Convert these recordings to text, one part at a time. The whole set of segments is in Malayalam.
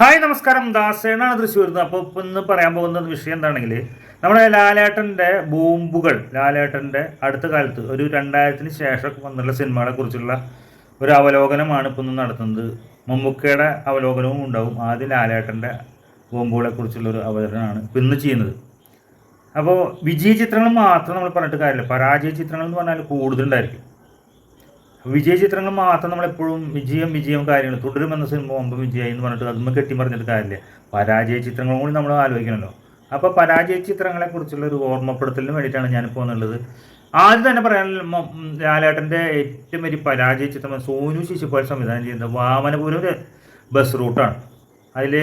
ഹായ് നമസ്കാരം. ദാസേനാണ് തൃശ്ശൂർ അപ്പോൾ ഇപ്പം ഇന്ന് പറയാൻ പോകുന്ന വിഷയം എന്താണെങ്കിൽ നമ്മുടെ ലാലേട്ടന്റെ ബോംബുകൾ ലാലേട്ടന്റെ അടുത്ത കാലത്ത് ഒരു രണ്ടായിരത്തിന് ശേഷം വന്നിട്ടുള്ള സിനിമകളെ കുറിച്ചുള്ള ഒരു അവലോകനമാണ് ഇപ്പം ഇന്ന് നടത്തുന്നത്. മമ്മൂക്കയുടെ അവലോകനവും ഉണ്ടാവും. ആദ്യം ലാലേട്ടന്റെ ബോംബുകളെ കുറിച്ചുള്ള ഒരു അവതരണമാണ് ഇപ്പം ഇന്ന് ചെയ്യുന്നത്. അപ്പോൾ വിജയ ചിത്രങ്ങൾ മാത്രം നമ്മൾ പറഞ്ഞിട്ട് കാര്യമില്ല. പരാജയ ചിത്രങ്ങൾ എന്ന് പറഞ്ഞാൽ കൂടുതലുണ്ടായിരിക്കും. വിജയ ചിത്രങ്ങൾ മാത്രം നമ്മളെപ്പോഴും വിജയം വിജയം കാര്യങ്ങൾ തുടരുമെന്ന സിനിമ മുമ്പ് വിജയം എന്ന് പറഞ്ഞിട്ട് അതൊന്നും കെട്ടി പറഞ്ഞിട്ട് കാര്യമില്ല. പരാജയ ചിത്രങ്ങളും കൂടി നമ്മൾ ആലോചിക്കണമല്ലോ. അപ്പോൾ പരാജയ ചിത്രങ്ങളെ കുറിച്ചുള്ള ഒരു ഓർമ്മപ്പെടുത്തലിന് വേണ്ടിയിട്ടാണ് ഞാനിപ്പോൾ എന്നുള്ളത് ആദ്യം തന്നെ പറയാൻ ലാലേട്ടന്റെ ഏറ്റവും വലിയ പരാജയ ചിത്രം സോനു ശിശുപാൽ സംവിധാനം ചെയ്യുന്ന വാമനപുരം ബസ് റൂട്ടാണ്. അതിൽ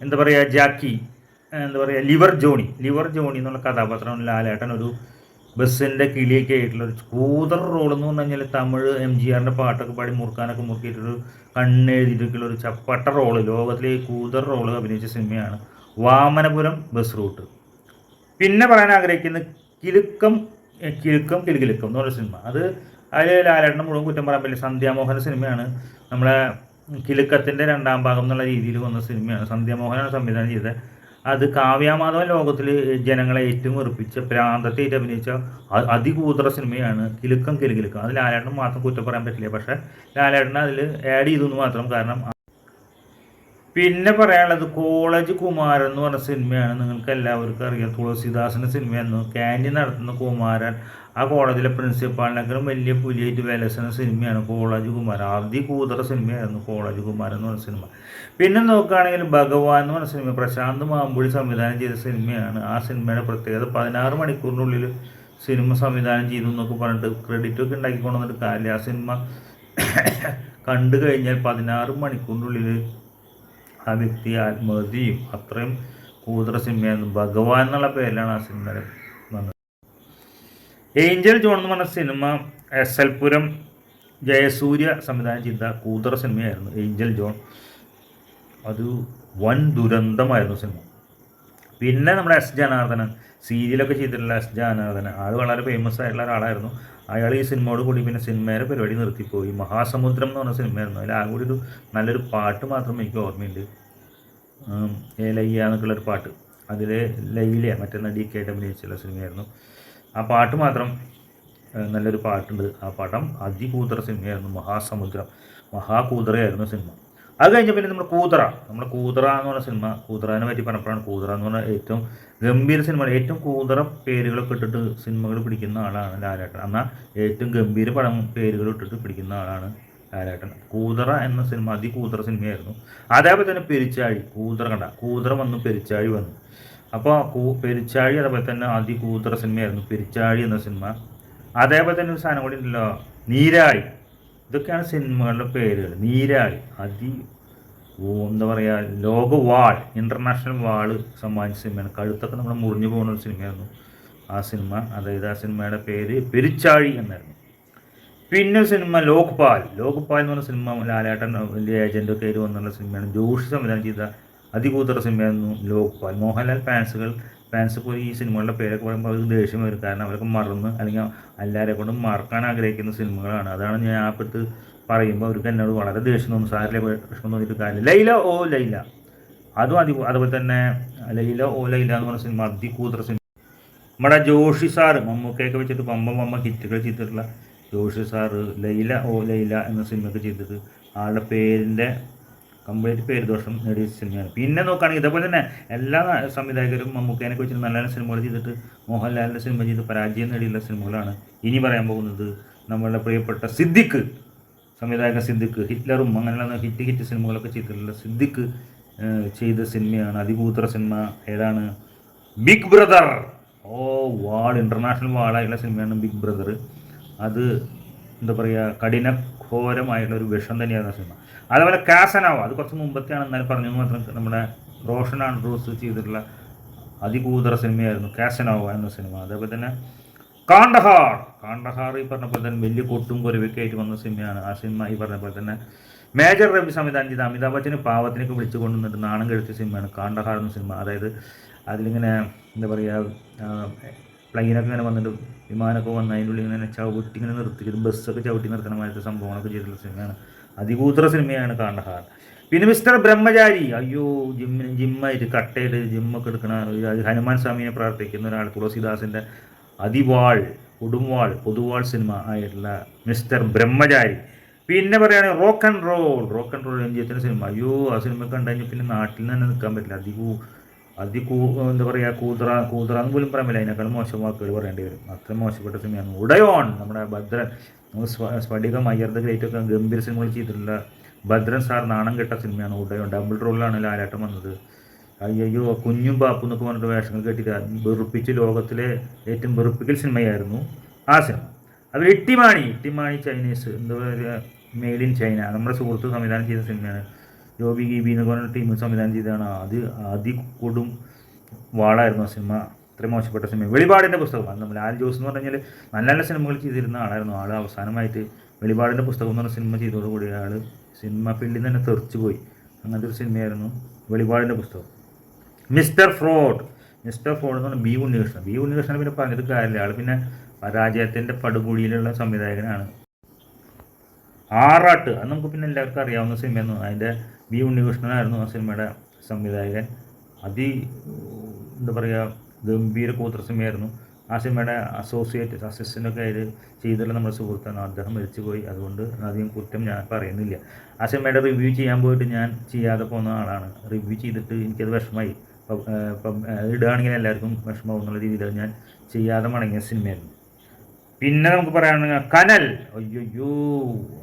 എന്താ പറയുക ജാക്കി എന്താ പറയുക ലിവർ ജോണി ലിവർ ജോണി എന്നുള്ള കഥാപാത്രം ലാലേട്ടൻ. ഒരു ബസ്സിന്റെ കിളിയൊക്കെ ആയിട്ടുള്ള ഒരു കൂതർ റോൾ എന്ന് പറഞ്ഞു കഴിഞ്ഞാൽ തമിഴ് എം ജി ആറിന്റെ പാട്ടൊക്കെ പാടി മുറുക്കാനൊക്കെ മുറുക്കിയിട്ടൊരു കണ്ണെഴുതിയിട്ടുള്ള ഒരു ചപ്പട്ട റോൾ ലോകത്തിലെ കൂതർ റോൾ അഭിനയിച്ച സിനിമയാണ് വാമനപുരം ബസ് റൂട്ട്. പിന്നെ പറയാൻ ആഗ്രഹിക്കുന്ന കിലുക്കം കിലുക്കം കിലുകിലുക്കം എന്ന് പറഞ്ഞ സിനിമ. അത് അതിൽ ലാലേട്ടൻ മുഴുവൻ കുറ്റം പറയാൻ പറ്റില്ല. സന്ധ്യാമോഹന സിനിമയാണ്. നമ്മളെ കിലുക്കത്തിന്റെ രണ്ടാം ഭാഗം എന്നുള്ള രീതിയിൽ വന്ന സിനിമയാണ്. സന്ധ്യാമോഹനാണ് സംവിധാനം ചെയ്തത്. അത് കാവ്യാമാധവ ലോകത്തിൽ ജനങ്ങളെ ഏറ്റവും വെറുപ്പിച്ച പ്രാന്തത്തെ അഭിനയിച്ച അതികൂതറ സിനിമയാണ് കിലുക്കം കിലുകിലുക്കം അത് ലാലേട്ടൻ മാത്രം കുറ്റം പറയാൻ പറ്റില്ല. പക്ഷേ ലാലേട്ടൻ അതിൽ ആഡ് ചെയ്തു എന്ന് മാത്രം കാരണം പിന്നെ പറയാനുള്ളത് കോളേജ് കുമാരൻ എന്ന് പറഞ്ഞ സിനിമയാണ്. നിങ്ങൾക്ക് എല്ലാവർക്കും അറിയാം. തുളസിദാസിന്റെ സിനിമയായിരുന്നു. ക്യാന്റീൻ നടത്തുന്ന കുമാരൻ. ആ കോളേജിലെ പ്രിൻസിപ്പാളിനേക്കാളും വലിയ പുലിയായിട്ട് വിലസുന്ന സിനിമയാണ് കോളേജ് കുമാരൻ. ആദ്യ കൂതറ സിനിമയായിരുന്നു കോളേജ് കുമാരൻ എന്ന് പറഞ്ഞ സിനിമ. പിന്നെ നോക്കുകയാണെങ്കിൽ ഭഗവാൻ എന്ന് പറഞ്ഞ സിനിമ പ്രശാന്ത് മാമ്പുഴി സംവിധാനം ചെയ്ത സിനിമയാണ്. ആ സിനിമയുടെ പ്രത്യേകത പതിനാറ് മണിക്കൂറിനുള്ളിൽ സിനിമ സംവിധാനം ചെയ്തു എന്നൊക്കെ പറഞ്ഞിട്ട് ക്രെഡിറ്റ് ഒക്കെ ഉണ്ടാക്കിക്കൊണ്ടുവന്നിട്ട് കാര്യമില്ല. ആ സിനിമ കണ്ടു കഴിഞ്ഞാൽ പതിനാറ് മണിക്കൂറിനുള്ളിൽ ആ വ്യക്തി ആത്മഹത്യ ചെയ്യും അത്രയും കൂതറ സിനിമയായിരുന്നു. ഭഗവാൻ എന്നുള്ള പേരിലാണ് ആ സിനിമ വന്നത് ഏഞ്ചൽ ജോൺ എന്ന് പറഞ്ഞ cinema S L Puram Jayasurya സംവിധാനം ചെയ്ത കൂതറ സിനിമയായിരുന്നു ഏഞ്ചൽ ജോൺ. അത് വൻ ദുരന്തമായിരുന്നു സിനിമ. പിന്നെ നമ്മുടെ എസ് ജനാർദ്ദനൻ സീരിയലൊക്കെ ചെയ്തിട്ടുള്ള എസ് ജനാർദ്ദനൻ. ആൾ വളരെ ഫേമസ് ആയിട്ടുള്ള ഒരാളായിരുന്നു. അയാൾ ഈ സിനിമയോട് കൂടി പിന്നെ സിനിമയുടെ പരിപാടി നിർത്തിപ്പോയി. മഹാസമുദ്രം എന്ന് പറഞ്ഞ സിനിമയായിരുന്നു. അതിൽ ആ ഒരു നല്ലൊരു പാട്ട് മാത്രം എനിക്ക് ഓർമ്മയുണ്ട്. ഏലയ്യ എന്നൊക്കെയുള്ളൊരു പാട്ട്. അതിൽ ലൈല മറ്റേ നടിയൊക്കെ അഭിനയിച്ചുള്ള സിനിമയായിരുന്നു. ആ പാട്ട് മാത്രം നല്ലൊരു പാട്ടുണ്ട്. ആ പടം അതികൂതറ സിനിമയായിരുന്നു മഹാസമുദ്രം. മഹാകൂതറയായിരുന്നു സിനിമ. അത് കഴിഞ്ഞ പിന്നെ നമ്മൾ കൂതറ. നമ്മൾ കൂതറ എന്ന് പറഞ്ഞ സിനിമ കൂതറനെ പറ്റി പറഞ്ഞപ്പോഴാണ് കൂതറ എന്ന് പറഞ്ഞ ഏറ്റവും ഗംഭീര സിനിമ ഏറ്റവും കൂതറ പേരുകളൊക്കെ ഇട്ടിട്ട് സിനിമകൾ പിടിക്കുന്ന ആളാണ് ലാലേട്ടൻ. എന്നാൽ ഏറ്റവും ഗംഭീര പടം പേരുകൾ ഇട്ടിട്ട് പിടിക്കുന്ന ആളാണ് ലാലേട്ടൻ. കൂതറ എന്ന സിനിമ അതികൂതറ സിനിമയായിരുന്നു. അതേപോലെ തന്നെ പെരിച്ചാഴി കൂതറ കണ്ട കൂതറ വന്നു പെരിച്ചാഴി വന്നു. അപ്പോൾ പെരിച്ചാഴി അതേപോലെ തന്നെ അതികൂതറ സിനിമയായിരുന്നു. പെരിച്ചാഴി എന്ന സിനിമ. അതേപോലെ തന്നെ ഒരു സാധനം കൂടി ഉണ്ടല്ലോ. നീരാളി ഇതൊക്കെയാണ് സിനിമകളുടെ പേരുകൾ. നീരാളി അതി എന്താ പറയുക ലോക വാൾ ഇന്റർനാഷണൽ വാൾ സമ്മാനിച്ച സിനിമയാണ്. കഴുത്തൊക്കെ നമ്മൾ മുറിഞ്ഞു പോകുന്ന ഒരു സിനിമയായിരുന്നു ആ സിനിമ. അതായത് ആ സിനിമയുടെ പേര് പെരിച്ചാഴി എന്നായിരുന്നു. പിന്നെ സിനിമ ലോക്പാൽ. ലോക്പാൽ എന്ന് പറഞ്ഞ സിനിമ ലാലേട്ടൻ വലിയ ഏജന്റൊക്കെ ആയിട്ട് വന്നുള്ള സിനിമയാണ്. ജോഷി സംവിധാനം ചെയ്ത അതികൂതറ സിനിമയായിരുന്നു. ലോക്പാൽ മോഹൻലാൽ ഫാൻസുകൾ ഫാൻസ് പോയി ഈ സിനിമകളുടെ പേരൊക്കെ പറയുമ്പോൾ അവർക്ക് ദേഷ്യം വരും. കാരണം അവർക്ക് മറന്ന് അല്ലെങ്കിൽ എല്ലാവരെ കൊണ്ടും മറക്കാൻ ആഗ്രഹിക്കുന്ന സിനിമകളാണ്. അതാണ് ഞാൻ ആ അടുത്ത് പറയുമ്പോൾ അവർക്ക് എന്നോട് വളരെ ദേഷ്യം തോന്നും. സാറിലെ വിഷമം തോന്നിയിട്ട് കാര്യം ലൈല ഓ ലൈല. അതും അതി അതുപോലെ തന്നെ ലൈല ഓ ലൈല എന്ന് പറഞ്ഞ സിനിമ അതികൂതറ സിനിമ. നമ്മുടെ ജോഷി സാറ് മമ്മൂക്കയൊക്കെ വെച്ചിട്ട് പമ്പ പമ്പ ഹിറ്റുകൾ ചെയ്തിട്ടുള്ള ജോഷി സാറ് ലൈല ഓ ലൈല എന്ന സിനിമയൊക്കെ ചെയ്തിട്ട് ആളുടെ പേരിന്റെ കംപ്ലീറ്റ് പേര് ദോഷം നേടിയ സിനിമയാണ്. പിന്നെ നോക്കുകയാണെങ്കിൽ ഇതേപോലെ തന്നെ എല്ലാ സംവിധായകരും മമ്മൂക്കേനെ കുറിച്ച് നല്ല നല്ല സിനിമകൾ ചെയ്തിട്ട് മോഹൻലാലിന്റെ സിനിമ ചെയ്ത് പരാജയം നേടിയുള്ള സിനിമകളാണ് ഇനി പറയാൻ പോകുന്നത്. നമ്മളുടെ പ്രിയപ്പെട്ട സിദ്ദിഖ് സംവിധായകൻ സിദ്ദിഖ് ഹിറ്റ്ലറും അങ്ങനെയുള്ള ഹിറ്റ് ഹിറ്റ് സിനിമകളൊക്കെ ചെയ്തിട്ടുള്ള സിദ്ദിഖ് ചെയ്ത സിനിമയാണ് അതിഭൂത്ര സിനിമ. ഏതാണ്? Big brother. ഓ വാൾ ഇന്റർനാഷണൽ വാളായിട്ടുള്ള സിനിമയാണ് ബിഗ് ബ്രദർ. അത് എന്താ പറയുക കഠിനഘോരമായിട്ടുള്ള ഒരു വിഷം തന്നെയാണ് സിനിമ. അതേപോലെ കാസനാവോ അത് കുറച്ച് മുമ്പത്തെയാണ് എന്നാലും പറഞ്ഞു മാത്രം നമ്മുടെ റോഷൻ ആൻഡ്രൂസ് ചെയ്തിട്ടുള്ള അതികൂതറ സിനിമയായിരുന്നു കാസനാവ എന്ന സിനിമ. അതേപോലെ തന്നെ കാണ്ടഹാർ കാണ്ടഹാർ ഈ പറഞ്ഞ പോലെ തന്നെ വലിയ കൊട്ടും കുരവൊക്കെ ആയിട്ട് വന്ന സിനിമയാണ് ആ സിനിമ ഈ പറഞ്ഞ പോലെ തന്നെ മേജർ രവി സംവിധാനം ചെയ്ത അമിതാഭ് ബച്ചന് പാവത്തിനൊക്കെ വിളിച്ചു കൊണ്ടുവന്നിട്ട് നാണം കഴിച്ച സിനിമയാണ് കാണ്ടഹാർ എന്ന സിനിമ. അതായത് അതിലിങ്ങനെ എന്താ പറയുക പ്ലെയിനൊക്കെ ഇങ്ങനെ വന്നിട്ട് വിമാനമൊക്കെ വന്ന് അതിന്റെ ഉള്ളിൽ ഇങ്ങനെ ചവിട്ടി ഇങ്ങനെ നിർത്തിയിട്ട് ബസ്സൊക്കെ ചവിട്ടി നിർത്തണ നിർത്തണമായിട്ട് സംഭവങ്ങളൊക്കെ ചെയ്തിട്ടുള്ള സിനിമയാണ്. അതികൂത്ര സിനിമയാണ് കാണ്ടഹാർ പിന്നെ മിസ്റ്റർ ബ്രഹ്മചാരി. അയ്യോ ജിമ്മിന് ജിമ്മായിട്ട് കട്ടയിട്ട് ജിമ്മൊക്കെ എടുക്കണ ഹനുമാൻ സ്വാമിയെ പ്രാർത്ഥിക്കുന്ന ഒരാൾ തുളസിദാസിന്റെ അതിവാൾ കൊടുംവാൾ പൊതുവാൾ സിനിമ ആയിട്ടുള്ള മിസ്റ്റർ ബ്രഹ്മചാരി. പിന്നെ പറയുകയാണെങ്കിൽ rock and roll. Rock and roll രഞ്ജിത്തിന്റെ സിനിമ. അയ്യോ ആ സിനിമ കണ്ടു കഴിഞ്ഞാൽ പിന്നെ നാട്ടിൽ നിന്ന് തന്നെ നിൽക്കാൻ പറ്റില്ല. അധികവും അതി കൂ എന്താ പറയുക കൂതറ കൂതറ എന്ന് പോലും പറയാൻ പറ്റില്ല. അതിനേക്കാളും മോശം വാക്കുകൾ പറയേണ്ടി വരും. അത്ര മോശപ്പെട്ട സിനിമയാണ്. ഉടയോൺ നമ്മുടെ ഭദ്രൻ നമ്മൾ സ്ഫടികം അയ്യർദ ദ ഗ്രേറ്റ് ഒക്കെ ഗംഭീര സിനിമകൾ ചെയ്തിട്ടുള്ള ഭദ്രൻ സാർ നാണം കെട്ട സിനിമയാണ് ഉടയോൺ. ഡബിൾ റോളിലാണ് ലാലാട്ടം വന്നത്. അയ്യോ കുഞ്ഞും ബാപ്പു എന്നൊക്കെ പറഞ്ഞിട്ട് വേഷങ്ങൾ കെട്ടിട്ട് വെറുപ്പിച്ച് ലോകത്തിലെ ഏറ്റവും വെറുപ്പിക്കൽ സിനിമയായിരുന്നു ആ സിനിമ. അതിൽ ഇട്ടിമാണി ഇട്ടിമാണി ചൈനീസ് എന്താ പറയുക മെയ്ഡ് ഇൻ ചൈന. നമ്മുടെ സുഹൃത്ത് സംവിധാനം ചെയ്ത സിനിമയാണ്. ജോബി ഗീബി എന്നൊക്കെ പറഞ്ഞ ടീം സംവിധാനം ചെയ്തതാണ്. അത് അതി കൊടും വാളായിരുന്നു ആ സിനിമ. അത്ര മോശപ്പെട്ട സിനിമ. വെളിപാടിന്റെ പുസ്തകം. നമ്മൾ ലാൽ ജോസ് എന്ന് പറഞ്ഞാൽ നല്ല നല്ല സിനിമകൾ ചെയ്തിരുന്ന ആളായിരുന്നു. ആൾ അവസാനമായിട്ട് വെളിപാടിന്റെ പുസ്തകം എന്ന് പറഞ്ഞ സിനിമ ചെയ്തതോടുകൂടി ആൾ സിനിമ ഫീൽഡിൽ തന്നെ തെറിച്ചു പോയി. അങ്ങനത്തെ ഒരു സിനിമയായിരുന്നു വെളിപാടിന്റെ പുസ്തകം. Mister fraud. മിസ്റ്റർ ഫ്രോഡ് എന്ന് പറഞ്ഞാൽ ബി ഉണ്ണികൃഷ്ണൻ. ബി ഉണ്ണികൃഷ്ണൻ പിന്നെ പറഞ്ഞിട്ട് കാര്യമില്ല. ആൾ പിന്നെ പരാജയത്തിന്റെ പടുകുഴിയിലുള്ള സംവിധായകനാണ്. ആറാട്ട്. അത് നമുക്ക് പിന്നെ എല്ലാവർക്കും അറിയാവുന്ന സിനിമയെന്നു അതിന്റെ ബി ഉണ്ണികൃഷ്ണനായിരുന്നു ആ സിനിമയുടെ സംവിധായകൻ. അതി എന്താ പറയുക ഗംഭീര കൂത്ര സിനിമയായിരുന്നു. ആ സിനിമയുടെ അസോസിയേറ്റ് അസിസ്റ്റന്റൊക്കെ ആയിട്ട് ചെയ്തിട്ടുള്ള നമ്മുടെ സുഹൃത്താണ്. അദ്ദേഹം മരിച്ചുപോയി. അതുകൊണ്ട് അധികം കുറ്റം ഞാൻ പറയുന്നില്ല. ആ സിനിമയുടെ റിവ്യൂ ചെയ്യാൻ പോയിട്ട് ഞാൻ ചെയ്യാതെ പോകുന്ന ആളാണ്. റിവ്യൂ ചെയ്തിട്ട് എനിക്കത് വിഷമമായി. ഇടുകയാണെങ്കിൽ എല്ലാവർക്കും വിഷമമാവും എന്നുള്ള രീതിയിൽ ഞാൻ ചെയ്യാതെ മടങ്ങിയ സിനിമയായിരുന്നു. പിന്നെ നമുക്ക് പറയാണെങ്കിൽ കനൽ. അയ്യോ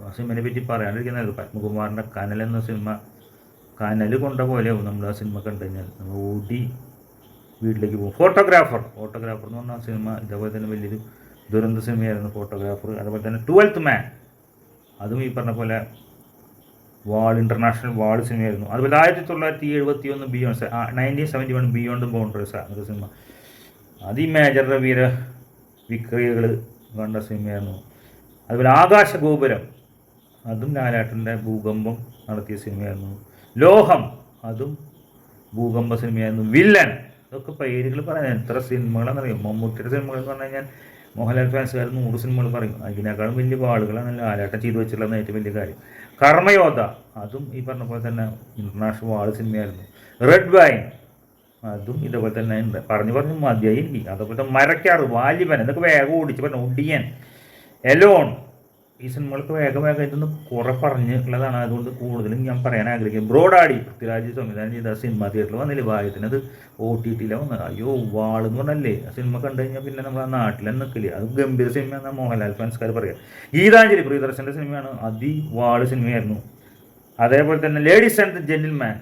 ആ സിനിമയെ പറ്റി പറയാണ്ടിരിക്കുന്നത് പത്മകുമാറിന്റെ കനൽ എന്ന സിനിമ കനൽ കൊണ്ട പോലെയാവും നമ്മൾ ആ സിനിമ കണ്ടു കഴിഞ്ഞാൽ നമ്മൾ ഓടി വീട്ടിലേക്ക് പോകും. ഫോട്ടോഗ്രാഫർ ഫോട്ടോഗ്രാഫർ എന്ന് പറഞ്ഞ സിനിമ ഇതേപോലെ തന്നെ വലിയൊരു ദുരന്ത സിനിമയായിരുന്നു ഫോട്ടോഗ്രാഫർ അതുപോലെ തന്നെ ട്വൽത്ത് മാൻ അതും ഈ പറഞ്ഞ പോലെ വാൾ ഇന്റർനാഷണൽ വാൾ സിനിമയായിരുന്നു. അതുപോലെ ആയിരത്തി തൊള്ളായിരത്തി എഴുപത്തി ഒന്ന് beyond nineteen seventy one beyond boundaries അങ്ങനത്തെ സിനിമ. അത് ഈ മേജർ വീര വിക്രിയകൾ കണ്ട സിനിമയായിരുന്നു. അതുപോലെ ആകാശഗോപുരം. അതും ലാലാട്ടന്റെ ഭൂകമ്പം നടത്തിയ സിനിമയായിരുന്നു. ലോഹം. അതും ഭൂകമ്പ സിനിമയായിരുന്നു. വില്ലൻ. ഇതൊക്കെ പേരുകൾ പറയാൻ എത്ര സിനിമകളാണെന്നറിയാം? മമ്മൂട്ടിയുടെ സിനിമകൾ എന്ന് പറഞ്ഞു കഴിഞ്ഞാൽ മോഹൻലാൽ ഫാൻസുകാർ നൂറ് സിനിമകൾ പറയും. അതിനേക്കാളും വലിയ ആളുകളാണ് ആലാട്ടം ചെയ്തു വെച്ചിട്ടുള്ള ഏറ്റവും വലിയ കാര്യം. കർമ്മയോധ അതും ഈ പറഞ്ഞ പോലെ തന്നെ ഇന്റർനാഷണൽ വാൾ സിനിമയായിരുന്നു. റെഡ് വൈൻ അതും ഇതേപോലെ തന്നെ ഉണ്ട്. പറഞ്ഞു പറഞ്ഞു മതിയായി എനിക്ക് അതേപോലെ മരക്കാറ് വാലിബൻ ഇതൊക്കെ വേഗം ഓടിച്ച് പറഞ്ഞു. ഒടിയൻ. എലോൺ ഈ സിനിമകൾക്ക് വേഗം വേഗം ഇതൊന്ന് കുറെ പറഞ്ഞിട്ടുള്ളതാണ് അതുകൊണ്ട് കൂടുതലും ഞാൻ പറയാൻ ആഗ്രഹിക്കുന്നത് ബ്രോഡാടി പൃഥ്വിരാജ് സംവിധാനം ചെയ്ത സിനിമ തിയേറ്ററിൽ വന്നില്ലേ? ഭാഗ്യത്തിന് അത് ഒ ടി ടിയിലാണ് വന്നത്. അയ്യോ വാളെന്ന് പറഞ്ഞല്ലേ? ആ സിനിമ കണ്ടു കഴിഞ്ഞാൽ പിന്നെ നമ്മൾ ആ നാട്ടിൽ നിൽക്കില്ല അത് ഗംഭീര സിനിമ സിനിമയെന്നാണ് മോഹൻലാൽ ഫാൻസ്കാർ പറയാം. ഗീതാഞ്ജലി പ്രിയദർശന്റെ സിനിമയാണ് അതി വാൾ സിനിമയായിരുന്നു. അതേപോലെ തന്നെ ലേഡീസ് ആൻഡ് ജെന്റിൽമാൻ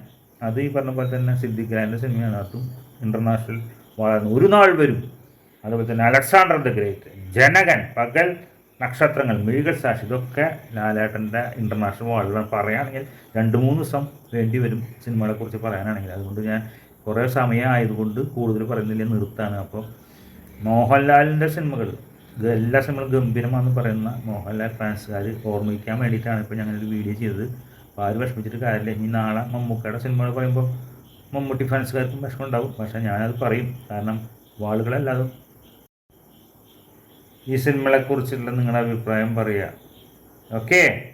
അത് ഈ പറഞ്ഞ പോലെ തന്നെ സിദ്ദിഖ് സിനിമയാണ്. അതും ഇന്റർനാഷണൽ വളർന്നു ഒരു നാൾ വരും. അതുപോലെ തന്നെ അലക്സാണ്ടർ ദ ഗ്രേറ്റ് ജനകൻ പകൽ നക്ഷത്രങ്ങൾ മൃഗസാക്ഷി സാക്ഷി ഇതൊക്കെ ലാലേട്ടന്റെ ഇന്റർനാഷണൽ വേൾഡ് പറയുകയാണെങ്കിൽ രണ്ട് മൂന്ന് ദിവസം വേണ്ടി വരും സിനിമകളെക്കുറിച്ച് പറയാനാണെങ്കിൽ. അതുകൊണ്ട് ഞാൻ കുറേ സമയം ആയതുകൊണ്ട് കൂടുതൽ പറയുന്നില്ല നിർത്താണ്. അപ്പോൾ മോഹൻലാലിന്റെ സിനിമകൾ എല്ലാ സിനിമകളും ഗംഭീരമാണെന്ന് പറയുന്ന മോഹൻലാൽ ഫാൻസുകാർ ഓർമ്മിക്കാൻ വേണ്ടിയിട്ടാണ് ഇപ്പോൾ ഞങ്ങളൊരു വീഡിയോ ചെയ്തത്. അപ്പോൾ ആരും വിഷമിച്ചിട്ട് കാര്യമില്ല. ഇനി നാളെ മമ്മൂക്കയുടെ സിനിമകൾ പറയുമ്പോൾ മമ്മൂട്ടി ഫാൻസുകാർക്കും വിഷമം ഉണ്ടാവും. പക്ഷേ ഞാനത് പറയും. കാരണം വാളുകളല്ലാതും ഈ സിനിമകളെക്കുറിച്ചുള്ള നിങ്ങളുടെ അഭിപ്രായം പറയുക. ഓക്കേ